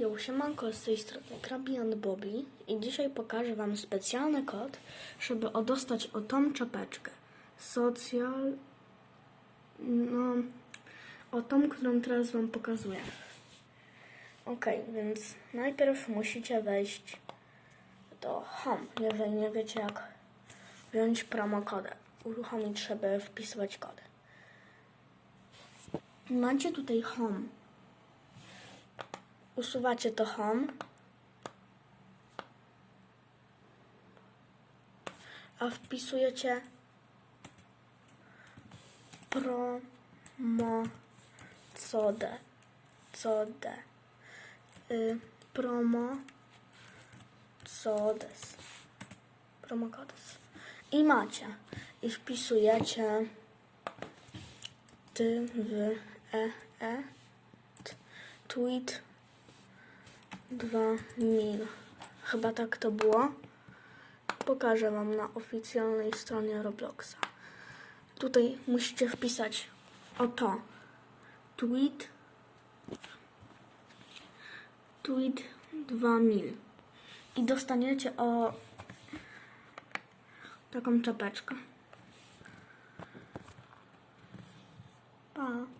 Jo, siemanko, z tej strony Krabi and Bobby i dzisiaj pokażę Wam specjalny kod, żeby dostać o tą czapeczkę. Social... no... o tą, którą teraz Wam pokazuję. Ok, więc najpierw musicie wejść do Home, jeżeli nie wiecie jak wziąć promokodę. Uruchomić, żeby wpisywać kody. Macie tutaj Home usuwacie to home. A wpisujecie promo code. Code. Y, promo codes. Promo codes. I macie. I wpisujecie ty w e e tweet 2 mil. Chyba tak to było. Pokażę Wam na oficjalnej stronie Robloxa. Tutaj musicie wpisać oto tweet tweet 2 mil i dostaniecie o taką czapeczkę. Pa.